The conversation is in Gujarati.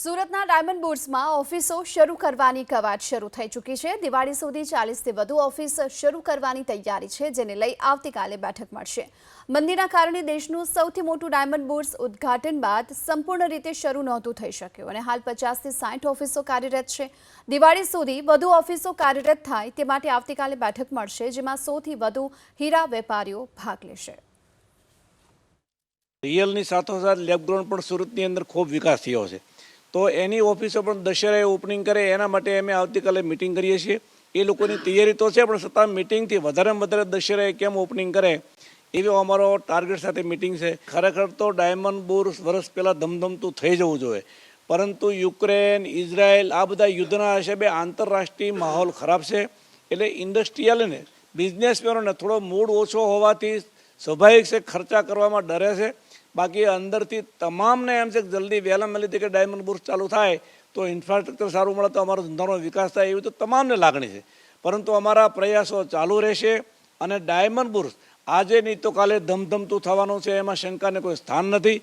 સુરતના ડાયમંડ બોર્ડ્સમાં ઓફિસો શરૂ કરવાની કવાયત શરૂ થઈ ચૂકી છે. દિવાળી સુધી ચાલીસથી વધુ ઓફિસ શરૂ કરવાની તૈયારી છે, જેને લઈ આવતીકાલે બેઠક મળશે. મંદીના કારણે દેશનું સૌથી મોટું ડાયમંડ બોર્ડ્સ ઉદ્ઘાટન બાદ સંપૂર્ણ રીતે શરૂ નહોતું થઈ શક્યું અને હાલ પચાસથી સાઠ ઓફિસો કાર્યરત છે. દિવાળી સુધી વધુ ઓફિસો કાર્યરત થાય તે માટે આવતીકાલે બેઠક મળશે, જેમાં સૌથી વધુ હીરા વેપારીઓ ભાગ લેશે. રિયલની સાથોસાથ લેબગ્રાઉન્ડ પણ સુરતની અંદર ખૂબ વિકાસ થયો છે. તો એની ઓફિસો પણ દશેરાએ ઓપનિંગ કરે, એના માટે અમે આવતીકાલે મિટિંગ કરીએ છીએ. એ લોકોની તૈયારી તો છે, પણ છતાં મિટિંગથી વધારેમાં વધારે દશેરાએ કેમ ઓપનિંગ કરે, એવો અમારો ટાર્ગેટ સાથે મિટિંગ છે. ખરેખર તો ડાયમંડ બોર વર્ષ પહેલાં ધમધમતું થઈ જવું જોઈએ. પરંતુ યુક્રેન, ઇઝરાયલ, આ બધા યુદ્ધના હિસાબે આંતરરાષ્ટ્રીય માહોલ ખરાબ છે. એટલે ઇન્ડસ્ટ્રીયલને બિઝનેસમેનોને થોડો મૂડ ઓછો હોવાથી સ્વાભાવિક છે, ખર્ચા કરવામાં ડરે છે. બાકી અંદરથી તમામને એમ છે કે જલ્દી વહેલા વહેલી કે ડાયમંડ બુર્સ ચાલુ થાય, તો ઇન્ફ્રાસ્ટ્રક્ચર સારું મળે, તો અમારો ધંધાનો વિકાસ થાય એવી તો તમામને લાગણી છે. પરંતુ અમારા પ્રયાસો ચાલુ રહેશે અને ડાયમંડ બુર્સ આજે નહીં તો કાલે ધમધમતું થવાનું છે, એમાં શંકાને કોઈ સ્થાન નથી.